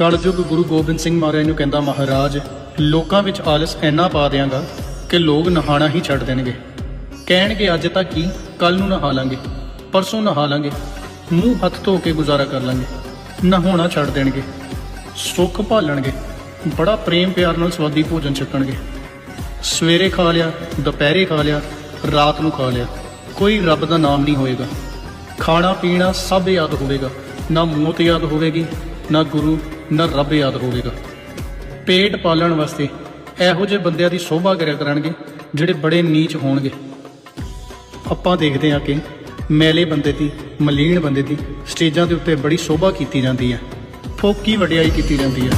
ਕਲਯੁਗ ਗੁਰੂ ਗੋਬਿੰਦ ਸਿੰਘ ਮਹਾਰਾਜ ਨੂੰ ਕਹਿੰਦਾ, ਮਹਾਰਾਜ, ਲੋਕਾਂ ਵਿੱਚ ਆਲਸ ਇੰਨਾ ਪਾ ਦਿਆਂਗਾ ਕਿ ਲੋਕ ਨਹਾਣਾ ਹੀ ਛੱਡ ਦੇਣਗੇ। ਕਹਿਣਗੇ, ਅੱਜ ਤਾਂ ਕੀ? ਕੱਲ ਨੂੰ ਨਹਾ ਲਾਂਗੇ, ਪਰਸੋਂ ਨਹਾ ਲਾਂਗੇ, ਮੂੰਹ ਹੱਥ ਧੋ ਕੇ ਗੁਜ਼ਾਰਾ ਕਰ ਲਾਂਗੇ, ਨਹਾਉਣਾ ਛੱਡ ਦੇਣਗੇ, ਸੁੱਖ ਭਾਲਣਗੇ, ਬੜਾ ਪ੍ਰੇਮ ਪਿਆਰ ਨਾਲ ਸਵਾਦੀ ਭੋਜਨ ਛਕਣਗੇ। ਸਵੇਰੇ ਖਾ ਲਿਆ, ਦੁਪਹਿਰੇ ਖਾ ਲਿਆ, ਰਾਤ ਨੂੰ ਖਾ ਲਿਆ, ਕੋਈ ਰੱਬ ਦਾ ਨਾਮ ਨਹੀਂ ਹੋਏਗਾ। ਖਾਣਾ ਪੀਣਾ ਸਭ ਯਾਦ ਹੋਵੇਗਾ, ਨਾ ਮੌਤ ਯਾਦ ਹੋਵੇਗੀ, ਨਾ ਗੁਰੂ ਨਾ ਰੱਬ ਯਾਦ ਹੋਵੇਗਾ ਪੇਟ ਪਾਲਣ ਵਾਸਤੇ ਇਹੋ ਜਿਹੇ ਬੰਦਿਆਂ ਦੀ ਸੋਭਾ ਕਰਿਆ ਕਰਨਗੇ, ਜਿਹੜੇ ਬੜੇ ਨੀਚ ਹੋਣਗੇ। ਆਪਾਂ ਦੇਖਦੇ ਹਾਂ ਕਿ ਮੈਲੇ ਬੰਦੇ ਦੀ, ਮਲੀਨ ਬੰਦੇ ਦੀ ਸਟੇਜਾਂ ਦੇ ਉੱਤੇ ਬੜੀ ਸੋਭਾ ਕੀਤੀ ਜਾਂਦੀ ਹੈ। ਫੋਕੀ ਵਡਿਆਈ ਕੀਤੀ ਜਾਂਦੀ ਹੈ।